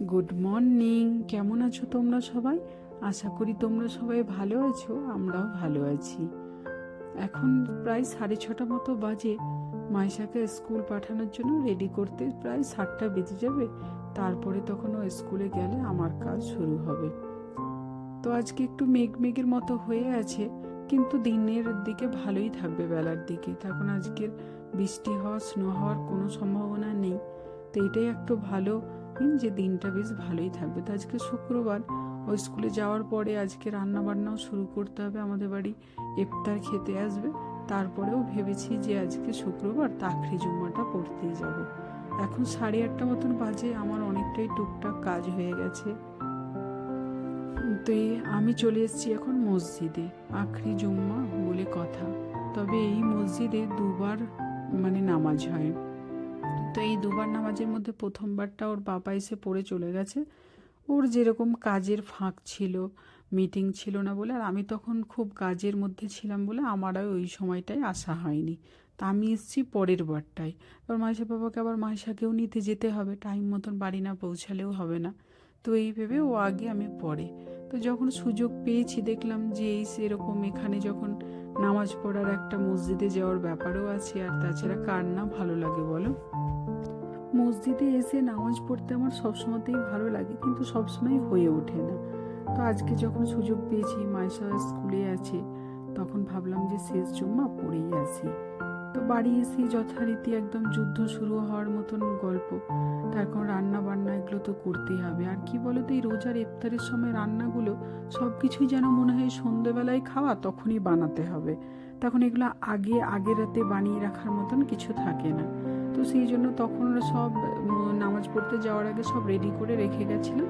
Good morning কেমন আছো তোমরা সবাই? আশা করি তোমরা সবাই ভালো আছো, আমরাও ভালো আছি। এখন প্রায় সাড়ে ছটা মতো বাজে। মাইশাকে স্কুল পাঠানোর জন্য রেডি করতে প্রায় সাতটা বেজে যাবে। তারপরে তখন ও স্কুলে গেলে আমার কাজ শুরু হবে। তো আজকে একটু মেঘ মেঘের মতো হয়ে আছে, কিন্তু দিনের দিকে ভালোই থাকবে বেলার দিকে। তখন আজকের বৃষ্টি হওয়া, স্নো হওয়ার কোনো সম্ভাবনা নেই। তো এটাই একটু ভালো দিন যে দিনটা বেশ ভালোই থাকবে। তো আজকে শুক্রবার, ওই স্কুলে যাওয়ার পরে আজকে রান্না বান্নাও শুরু করতে হবে আমাদের বাড়ি। ইফতার খেতে আসবে। তারপরেও ভেবেছি যে আজকে শুক্রবার তাখরি জুম্মাটা পড়তেই যাব। এখন সাড়ে আটটা মতন বাজে, আমার অনেকটাই টুকটাক কাজ হয়ে গেছে। তো আমি চলে এসেছি এখন মসজিদে। আখরি জুম্মা বলে কথা। তবে এই মসজিদে দুবার মানে নামাজ হয়। তো এই দুবার নামাজের মধ্যে প্রথমবারটা ওর বাবা এসে পড়ে চলে গেছে। ওর যেরকম কাজের ফাঁক ছিল মিটিং ছিল না বলে, আর আমি তখন খুব কাজের মধ্যে ছিলাম বলে আমার ওই সময়টায় আসা হয়নি। তা আমি এসেছি পরের বারটায়। এবার মাইশা বাবাকে আবার মাইশাকেও নিতে যেতে হবে টাইম মতন বাড়ি না পৌঁছালেও হবে না। তো এই ভেবে ও আগে আমি পরে। তো যখন সুযোগ পেয়েছি দেখলাম যে এই সেরকম এখানে যখন নামাজ পড়ার একটা মসজিদে যাওয়ার ব্যাপারও আছে, আর তাছাড়া কার না ভালো লাগে বলো? মসজিদে এসে নামাজ পড়তে আমার সবসময়তেই ভালো লাগে, কিন্তু সবসময় হয়ে ওঠে না। তো আজকে যখন সুযোগ পেয়েছি, মায়ের স্কুলে আছে, তখন ভাবলাম যে শেষ জুম্মা পড়েই আসি। তো বাড়ি এসে যথারীতি একদম যুদ্ধ শুরু হওয়ার মতন গল্প। তারপর রান্না বান্না এগুলো তো করতেই হবে। আর কি বলো তো এই রোজার ইফতারের সময় রান্নাগুলো সব কিছুই যেন মনে হয় সন্ধেবেলায় খাওয়া, তখনই বানাতে হবে। তখন এগুলো আগে, আগের রাতে বানিয়ে রাখার মতন কিছু থাকে না। তো সেই জন্য তখন সব নামাজ পড়তে যাওয়ার আগে সব রেডি করে রেখে গেছিলাম।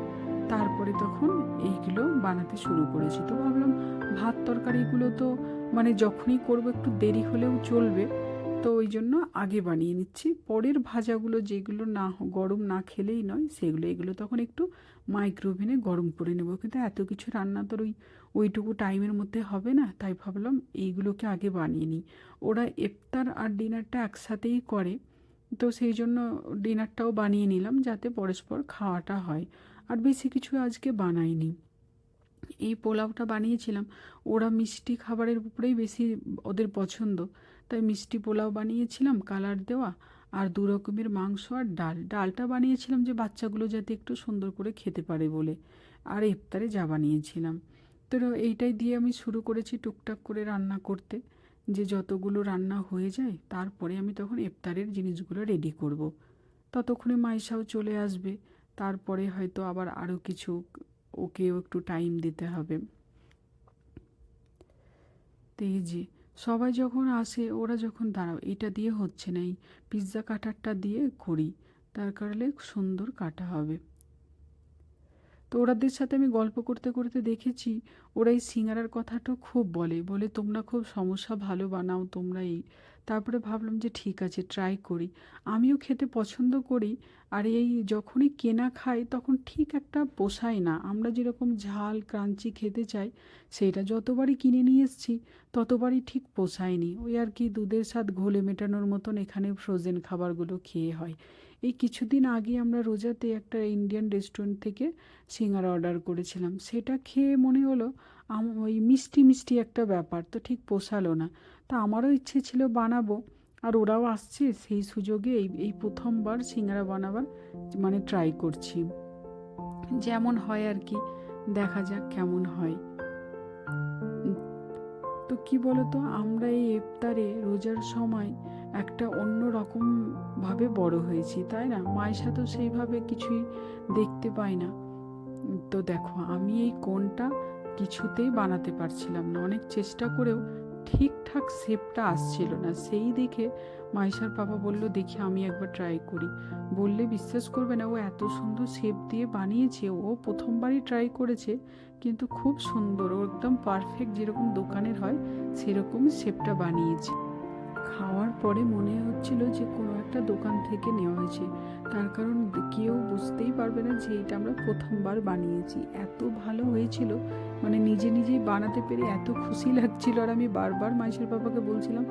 তারপরে তখন এইগুলো বানাতে শুরু করেছি। তো ভাবলাম ভাত তরকারিগুলো তো মানে যখনই করব একটু দেরি হলেও চলবে। তো ওই জন্য আগে বানিয়ে নিচ্ছি। পরের ভাজাগুলো যেগুলো না গরম না খেলেই নয়, সেগুলো, এগুলো তখন একটু মাইক্রোওভেনে গরম করে নেব। কিন্তু এত কিছু রান্না তোর ওই, ওইটুকু টাইমের মধ্যে হবে না, তাই ভাবলাম এইগুলোকে আগে বানিয়ে নিই। ওরা ইফতার আর ডিনারটা একসাথেই করে, তো সেই জন্য ডিনারটাও বানিয়ে নিলাম যাতে পরস্পর খাওয়াটা হয়। আর বেশি কিছু আজকে বানাইনি। এই পোলাওটা বানিয়েছিলাম, ওরা মিষ্টি খাবারের উপরেই বেশি ওদের পছন্দ। তাই মিষ্টি পোলাও বানিয়েছিলাম, কালার দেওয়া, আর দু রকমের মাংস আর ডাল। ডালটা বানিয়েছিলাম যে বাচ্চাগুলো যাতে একটু সুন্দর করে খেতে পারে বলে, আর ইফতারে যা বানিয়েছিলাম। তো এইটাই দিয়ে আমি শুরু করেছি টুকটাক করে রান্না করতে, যে যতগুলো রান্না হয়ে যায়, তারপরে আমি তখন ইফতারের জিনিসগুলো রেডি করব। ততক্ষণে মাইশাও চলে আসবে, তারপরে হয়তো আবার আরও কিছু ওকেও একটু টাইম দিতে হবে। তো এই যে সবাই যখন আসে, ওরা যখন দাঁড়াও এটা দিয়ে হচ্ছে না, এই পিৎজা কাটারটা দিয়ে করি। তার কারণে সুন্দর কাটা হবে। তো ওরাদের সাথে আমি গল্প করতে করতে দেখেছি ওরা এই সিঙ্গারার কথাটা খুব বলে বলে, তোমরা খুব সমস্যা ভালো বানাও তোমরা এই। তারপরে ভাবলাম যে ঠিক আছে ট্রাই করি। আমিও খেতে পছন্দ করি, আর এই যখনই কেনা খাই তখন ঠিক একটা পোষায় না। আমরা যেরকম ঝাল, ক্রাঞ্চি খেতে চাই সেটা যতবারই কিনে নিয়ে এসেছি, ততবারই ঠিক পোষায়নি। ওই আর কি দুধের স্বাদ ঘোলে মেটানোর মতন এখানে ফ্রোজেন খাবারগুলো খেয়ে হয়। এই কিছুদিন আগে আমরা রোজাতে একটা ইন্ডিয়ান রেস্টুরেন্ট থেকে সিঙ্গারা অর্ডার করেছিলাম। সেটা খেয়ে মনে হলো ওই মিষ্টি মিষ্টি একটা ব্যাপার, তো ঠিক পোষালো না। তা আমারও ইচ্ছে ছিল বানাবো, আর ওরাও আসছে, সেই সুযোগে এই এই প্রথমবার সিঙ্গারা বানাবার মানে ট্রাই করছি। যেমন হয় আর কি, দেখা যাক কেমন হয়। তো কি বলতো, আমরা এই ইফতারে রোজার সময় একটা অন্য রকম ভাবে বড় হয়েছি, তাই না? মায়েশা তো সেইভাবে কিছুই দেখতে পাই না। তো দেখো, আমি এই কোনটা কিছুতেই বানাতে পারছিলাম না। অনেক চেষ্টা করেও ঠিকঠাক শেপটা আসছিল না। সেই দেখে মাইশার বাবা বলল, দেখি, আমি একবার ট্রাই করি। বললে বিশ্বাস করবে না, ও এত সুন্দর শেপ দিয়ে বানিয়েছে। ও প্রথমবারই ট্রাই করেছে, কিন্তু খুব সুন্দর। ও একদম পারফেক্ট যেরকম দোকানের হয় সেরকম শেপটা বানিয়েছে। খাওয়ার পরে মনে হচ্ছিল যে কোনো একটা দোকান থেকে নেওয়া হয়েছে। তার কারণ কেউ বুঝতেই পারবে না যে এটা আমরা প্রথমবার বানিয়েছি। এত ভালো হয়েছিল মানে নিজে নিজেই বানাতে পেরে এত খুশি লাগছিল। আর আমি বারবার মাইশের বাবাকে বলছিলাম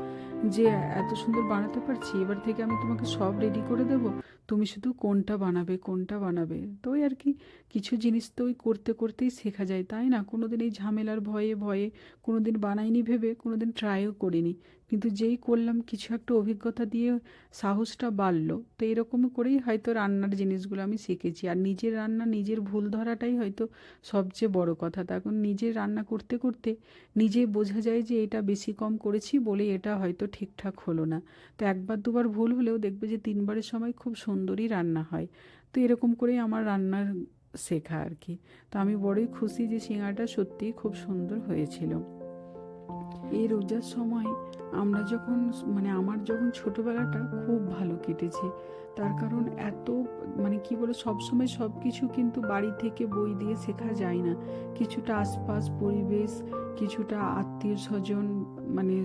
যে, এত সুন্দর বানাতে পারছি, এবার থেকে আমি তোমাকে সব রেডি করে দেব। তুমি শুধু কোনটা বানাবে কোনটা বানাবে? তো ওই আর কি, কিছু জিনিস তো ওই করতে করতেই শেখা যায়, তাই না? কোনো দিন এই ঝামেলার ভয়ে ভয়ে কোনো দিন বানাইনি ভেবে কোনো দিন ট্রাইও করিনি। কিন্তু যেই করলাম, কিছু একটা অভিজ্ঞতা দিয়ে সাহসটা বাড়লো। তো এরকম করেই হয়তো রান্নার জিনিসগুলো আমি শিখেছি। আর নিজের রান্না, নিজের ভুল ধরাটাই হয়তো সবচেয়ে বড় কথা। তখন নিজে রান্না করতে করতে নিজে বোঝা যায় যে এটা বেশি কম করেছি বলে এটা হয়তো ঠিকঠাক হলো না। তো একবার দুবার ভুল হলেও দেখবে যে তিনবারের সময় খুব সুন্দরই রান্না হয়। তো এরকম করেই আমার রান্নার শেখা আর কি। তো আমি বড়ই খুশি যে সিঙাটা সত্যিই খুব সুন্দর হয়েছিল। এই রোজার সময় আমরা যখন মানে আমার যখন ছোটোবেলাটা খুব ভালো কেটেছে, তার কারণ এত মানে কি বলে, সবসময় সব কিছু কিন্তু বাড়ি থেকে বই দিয়ে শেখা যায় না। কিছুটা আশপাশ পরিবেশ, কিছুটা আত্মীয় স্বজন মানে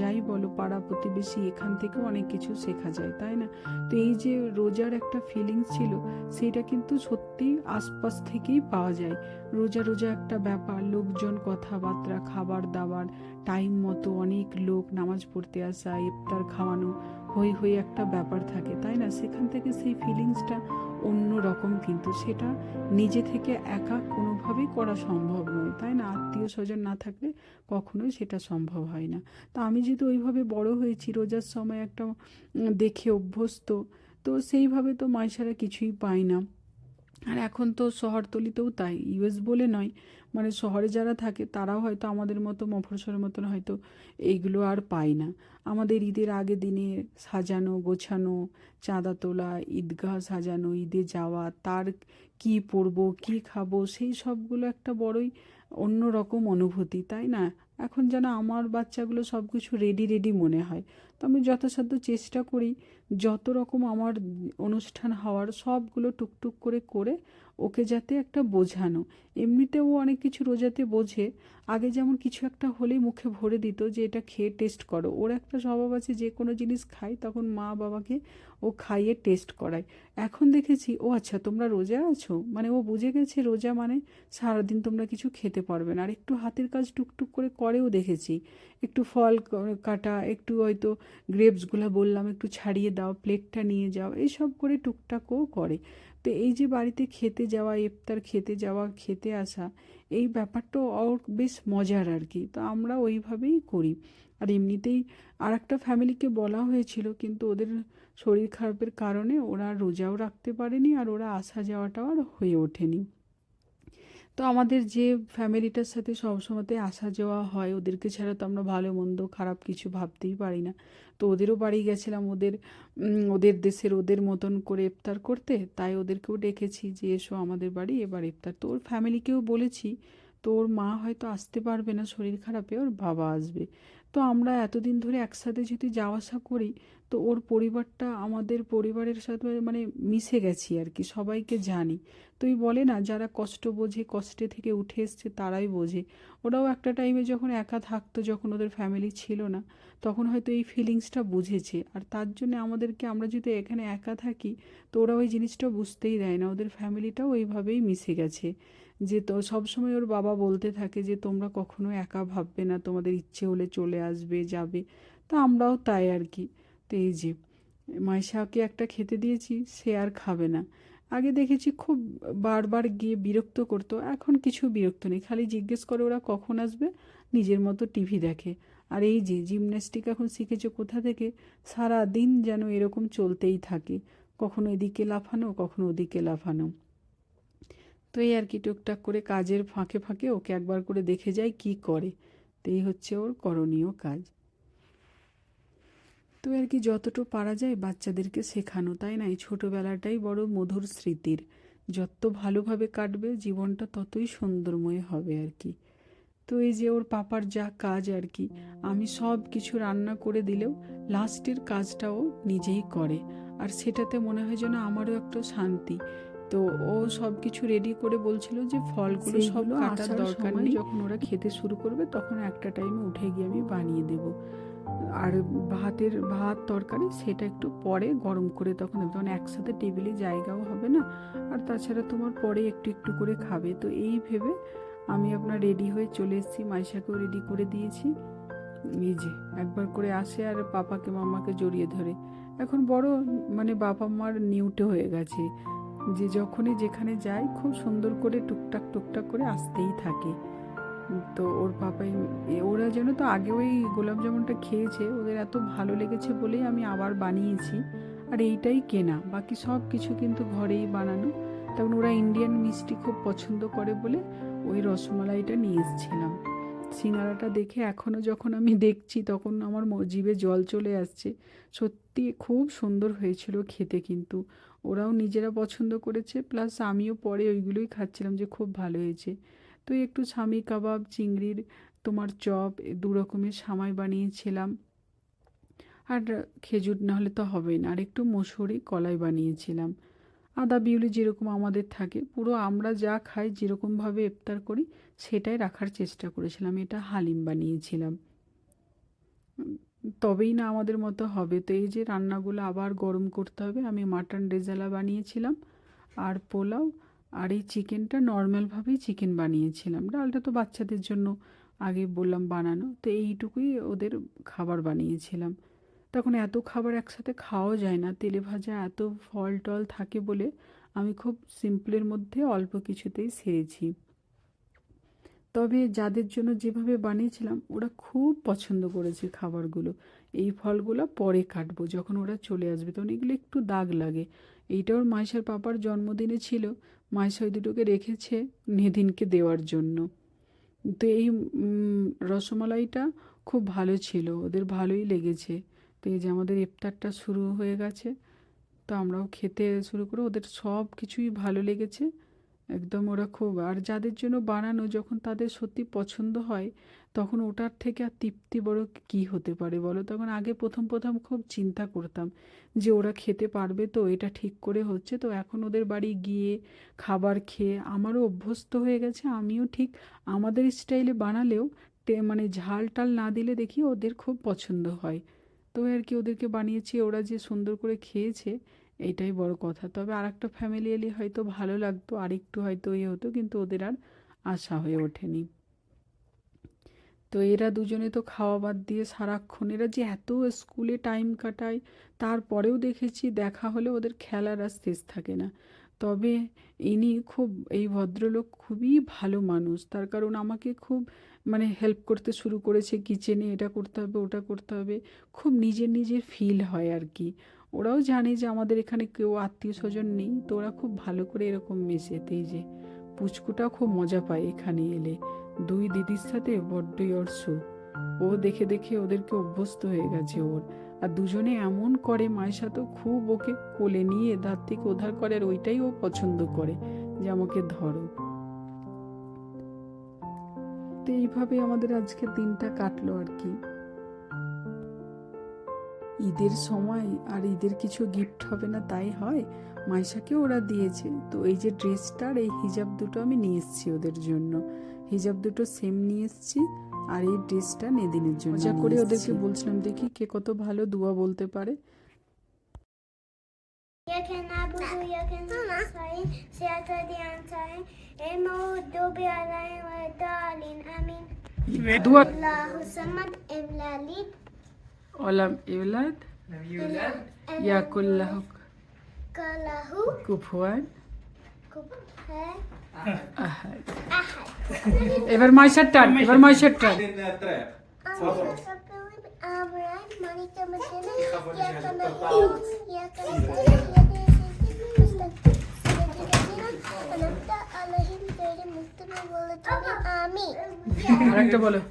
যাই বলো, পাড়া প্রতিবেশী, এখান থেকেও অনেক কিছু শেখা যায়, তাই না? তো এই যে রোজার একটা ফিলিংস ছিল, সেটা কিন্তু সত্যি আশপাশ থেকেই পাওয়া যায়। রোজা রোজা একটা ব্যাপার, লোকজন কথাবার্তা, খাবার দাবার টাইম মতো অনেক লোক নামাজ পড়তে আসা, ইফতার খাওয়ানো, হই হই একটা ব্যাপার থাকে, তাই না? সেখান থেকে সেই ফিলিংসটা অন্য রকম কিন্তু সেটা নিজে থেকে একা কোনোভাবেই করা সম্ভব নয়, তাই না? আত্মীয় স্বজন না থাকলে কখনোই সেটা সম্ভব হয় না। তা আমি যেহেতু ওইভাবে বড় হয়েছি, রোজার সময় একটা দেখে অভ্যস্ত, তো সেইভাবে তো মাইশারা কিছুই পাই না। আর এখন তো শহরতলিতেও তাই, ইউএস বলে নয়। মানে শহরে যারা থাকে, তারাও হয়তো আমাদের মতো মফস্বলের মতন হয়তো এইগুলো আর পায় না। আমাদের ঈদের আগে দিনে সাজানো, গোছানো, চাঁদা তোলা, ঈদগাহ সাজানো, ঈদে যাওয়া, তার কি পরবো, কি খাব, সেই সবগুলো একটা বড়ই অন্য রকম অনুভূতি, তাই না? এখন যেন আমার বাচ্চাগুলো সব কিছু রেডি রেডি মনে হয়। তো আমি যথাসাধ্য চেষ্টা করি যত রকম আমার অনুষ্ঠান হওয়ার সবগুলো টুকটুক করে করে ওকে যাতে একটা বোঝানো। এমনিতেও অনেক কিছু রোজাতে বোঝে। আগে যেমন কিছু একটা হলেই মুখে ভরে দিত যে, এটা খেয়ে টেস্ট করো। ওর একটা স্বভাব আছে যে, কোনো জিনিস খায় তখন মা বাবাকে ও খাইয়ে টেস্ট করায়। এখন দেখেছি, ও আচ্ছা তোমরা রোজা আছো? মানে ও বুঝে গেছে রোজা মানে সারাদিন তোমরা কিছু খেতে পারবে না। আর একটু হাতের কাজ টুকটুক করে করেও দেখেছি। একটু ফল কাটা, একটু হয়তো গ্রেপসগুলো বললাম, একটু ছাড়িয়ে দাও প্লেটটা নিয়ে যাও, এইসব করে টুকটাকও করে। তো এই যে বাড়িতে খেতে যাওয়া, ইফতার খেতে যাওয়া, খেতে আসা, এই ব্যাপারটা ওর বেশ মজার আর কি। তো আমরা ওইভাবেই করি। আর এমনিতেই আর একটা ফ্যামিলিকে বলা হয়েছিল, কিন্তু ওদের শরীর খারাপের কারণে ওরা রোজাও রাখতে পারেনি আর ওরা আসা যাওয়াটাও আর হয়ে ওঠেনি। তো আমাদের যে ফ্যামিলিটার সাথে সবসময়তে আসা যাওয়া হয়, ওদেরকে ছাড়া তো আমরা ভালো মন্দ খারাপ কিছু ভাবতেই পারি না। তো ওদেরও বাড়ি গেছিলাম ওদের ওদের দেশের ওদের মতন করে ইফতার করতে, তাই ওদেরকেও ডেকেছি যে, এসো আমাদের বাড়ি, এবার ইফতার। তো ওর ফ্যামিলিকেও বলেছি, তো ওর মা হয়তো আসতে পারবে না শরীর খারাপে, ওর বাবা আসবে। তো আমরা এতদিন ধরে একসাথে যদি যাওয়া আসা করি, তো ওর পরিবারটা আমাদের পরিবারের সাথে মানে মিশে গেছি আর কি, সবাইকে জানি। তো ওই বলে না, যারা কষ্ট বোঝে, কষ্টে থেকে উঠে এসছে তারাই বোঝে। ওরাও একটা টাইমে যখন একা থাকতো, যখন ওদের ফ্যামিলি ছিল না, তখন হয়তো এই ফিলিংসটা বুঝেছে। আর তার জন্য আমাদেরকে আমরা যদি এখানে একা থাকি, তো ওরা ওই জিনিসটা বুঝতেই দেয় না, ওদের ফ্যামিলিটাও ওইভাবেই মিশে গেছে। যে তো সবসময় ওর বাবা বলতে থাকে যে, তোমরা কখনো একা ভাববে না, তোমাদের ইচ্ছে হলে চলে আসবে, যাবে। তা আমরাও তাই আর কি। তো এই যে, মাইশাকে একটা খেতে দিয়েছি, সে আর খাবে না। আগে দেখেছি খুব বারবার গিয়ে বিরক্ত করতো, এখন কিছু বিরক্ত নেই। খালি জিজ্ঞেস করে ওরা কখন আসবে, নিজের মতো টিভি দেখে। আর এই যে, জিমন্যাস্টিক এখন শিখেছে কোথা থেকে সারা দিন যেন এরকম চলতেই থাকে। কখনো এদিকে লাফানো, কখনো ওদিকে লাফানো। তো এই আর কি টুকটাক করে কাজের ফাঁকে ফাঁকে ওকে একবার করে দেখে যাই কি করে। তো এই হচ্ছে ওর করণীয় কাজ। তো আর কি যতটুকু পারা যায় বাচ্চাদেরকে শেখানো, তাই না? এই ছোটোবেলাটাই বড় মধুর স্মৃতির। যত ভালোভাবে কাটবে জীবনটা ততই সুন্দরময় হবে আর কি। তো এই যে ওর পাপার যা কাজ আর কি, আমি সব কিছু রান্না করে দিলেও লাস্টের কাজটা ও নিজেই করে। আর সেটাতে মনে হয় যেন আমারও একটা শান্তি। তো ও সব কিছু রেডি করে বলছিল যে ফলগুলো সব কাটার দরকার নেই। যখন ওরা খেতে শুরু করবে তখন একটা টাইমে উঠে গিয়ে আমি বানিয়ে দেব। আর ভাতের ভাত তরকারি সেটা একটু পরে গরম করে তখন। তখন একসাথে টেবিলে জায়গাও হবে না। আর তাছাড়া তোমার পরে একটু একটু করে খাবে। তো এই ভেবে আমি আপনার রেডি হয়ে চলে এসেছি। মাইশাকেও রেডি করে দিয়েছি। এই যে একবার করে আসে আর পাপাকে মামাকে জড়িয়ে ধরে। এখন বড় মানে বাবা মার নিউটে হয়ে গেছে। যে যখনই যেখানে যায়, খুব সুন্দর করে টুকটাক টুকটাক করে আসতেই থাকে। তো ওর পাপাই ওরা যেন তো আগে ওই গোলাপ জামুনটা খেয়েছে, ওদের এত ভালো লেগেছে বলেই আমি আবার বানিয়েছি। আর এইটাই কেনা, বাকি সব কিছু কিন্তু ঘরেই বানানো। তখন ওরা ইন্ডিয়ান মিষ্টি খুব পছন্দ করে বলে ওই রসমালাইটা নিয়ে এসেছিলাম। সিঙ্গারাটা দেখে এখনও যখন আমি দেখছি, তখন আমার জিভে জল চলে আসছে। সত্যি খুব সুন্দর হয়েছিল খেতে কিন্তু। ওরাও নিজেরা পছন্দ করেছে প্লাস আমিও পরে ওইগুলোই খাচ্ছিলাম যে খুব ভালো হয়েছে। তো একটু স্বামী কাবাব, চিংড়ির তোমার চপ দু রকমের সামাই বানিয়েছিলাম। আর খেজুর না হলে তো হবেই না, আর একটু মসুরি কলাই বানিয়েছিলাম। আদা, বিউলি যেরকম আমাদের থাকে, পুরো আমরা যা খাই, যেরকমভাবে ইফতার করি, সেটাই রাখার চেষ্টা করেছিলাম, এটা হালিম বানিয়েছিলাম। তবেই না আমাদের মতো হবে। তো এই যে রান্নাগুলো আবার গরম করতে হবে। আমি মাটন রেজালা বানিয়েছিলাম আর পোলাও আর এই চিকেনটা নর্মালভাবেই চিকেন বানিয়েছিলাম। ডালটা তো বাচ্চাদের জন্য আগে বললাম বানানো। তো এইটুকুই ওদের খাবার বানিয়েছিলাম। তখন এত খাবার একসাথে খাওয়া যায় না। তেলে ভাজা এত ফল টল থাকে বলে আমি খুব সিম্পলের মধ্যে অল্প কিছুতেই সেরেছি। তবে যাদের জন্য যেভাবে বানিয়েছিলাম, ওরা খুব পছন্দ করেছে খাবারগুলো। এই ফলগুলো পরে কাটবো, যখন ওরা চলে আসবে, তখন এগুলো একটু দাগ লাগে। এইটা ওর মাইশার পাপার জন্মদিনে ছিল। মাইশা ওই দুটোকে রেখেছে নেদিনকে দেওয়ার জন্য। তো এই রসমালাইটা খুব ভালো ছিল, ওদের ভালোই লেগেছে। তো এই যে আমাদের ইফতারটা শুরু হয়ে গেছে, তো আমরাও খেতে শুরু করে, ওদের সব কিছুই ভালো লেগেছে। একদম ওরা খুব আর যাদের জন্য বানানো যখন তাদের সত্যি পছন্দ হয়, তখন ওটার থেকে আর তৃপ্তি বড় কী হতে পারে বলো? তখন আগে প্রথম প্রথম খুব চিন্তা করতাম যে ওরা খেতে পারবে তো, এটা ঠিক করে হচ্ছে তো, এখন ওদের বাড়ি গিয়ে খাবার খেয়ে আমারও অভ্যস্ত হয়ে গেছে, আমিও ঠিক আমাদের স্টাইলে বানালেও মানে ঝাল টাল না দিলে দেখি ওদের খুব পছন্দ হয়। তো আর কি ওদেরকে বানিয়েছি, ওরা যে সুন্দর করে খেয়েছে এইটাই বড় কথা। তবে আর একটা ফ্যামিলি এলে হয়তো ভালো লাগতো আর একটু হয়তো ইয়ে হতো, কিন্তু ওদের আর আশা হয়ে ওঠেনি। তো এরা দুজনে তো খাওয়া বাদ দিয়ে সারাক্ষণ, এরা যে এত স্কুলে টাইম কাটায়, তারপরেও দেখেছি দেখা হলে ওদের খেলার আর শেষ থাকে না। তবে ইনি খুব, এই ভদ্রলোক খুবই ভালো মানুষ, তার কারণ আমাকে খুব মানে হেল্প করতে শুরু করেছে। কিচেনে এটা করতে হবে, ওটা করতে হবে, খুব নিজের নিজের ফিল হয় আর কি। ওরাও জানে যে আমাদের এখানে কেউ আত্মীয় স্বজন নেই, তো ওরা খুব ভালো করে এরকম মেশে তো যে পুচকুটাও খুব মজা পায় এখানে এলে। দুই দিদির সাথে বড্ডই ওর সুখ ও দেখে দেখে ওদেরকে অভ্যস্ত হয়ে গেছে ওর। আর দুজনে এমন করে মায়ের তো খুব ওকে কোলে নিয়ে ধার থেকে ওধার করে আর ওইটাই ও পছন্দ করে যে আমাকে ধরো। তো এইভাবে আমাদের আজকে দিনটা কাটলো আর কি। ঈদের সময় আর ঈদের কিছু গিফট হবে না তাই হয় মাইশাকে ওরা দিয়েছে তো এই যে ড্রেসটা আর এই হিজাব দুটো আমি নিয়ে এসেছি ওদের জন্য হিজাব দুটো সেম নিয়ে এসেছি আর এই ড্রেসটা নেদিনের জন্য মজা করে ওদেরকে বলছিলাম দেখি কে কত ভালো দুয়া বলতে পারে إياك نعبد وإياك نستعين صراط الذين أنعمت المغضوب عليهم ولا الضالين آمين দুয়া الله الصمد لم يلد ওলাম ইউলাদ ইয়াকুল্লাহ له কুফুয়ান كفوا আহাদ أحد এবার মাইশার টান এবার মাইশার টান Din eh,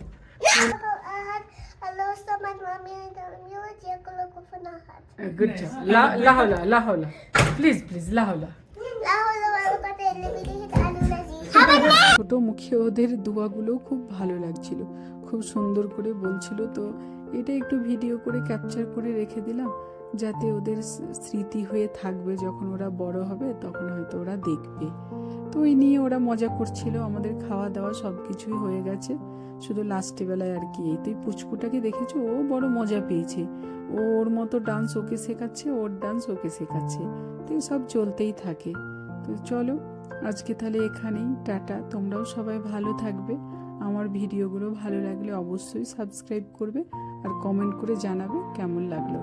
Uh, good job. La hola, la hola. Please, please, la hola. ছোট মুখে ওদের দোয়াগুলো খুব ভালো লাগছিল। খুব সুন্দর করে বলছিল তো এটা একটু ভিডিও করে ক্যাপচার করে রেখে দিলাম যাতে ওদের স্মৃতি হয়ে থাকবে। যখন ওরা বড় হবে তখন হয়তো ওরা দেখবে। তো ওই নিয়ে ওরা মজা করছিল। আমাদের খাওয়া দাওয়া সব কিছুই হয়ে গেছে। শুধু লাস্টে বেলায় আর কি। তুই পুচপুটাকে দেখেছ? ও বড় মজা পেয়েছে। ওর মতো ডান্স ওকে শেখাচ্ছে, ওর ডান্স ওকে শেখাচ্ছে। তুই সব চলতেই থাকে। তো চলো, আজকে তাহলে এখানেই। টাটা। তোমরাও সবাই ভালো থাকবে। আমার ভিডিওগুলো ভালো লাগলে অবশ্যই সাবস্ক্রাইব করবে আর কমেন্ট করে জানাবে কেমন লাগল।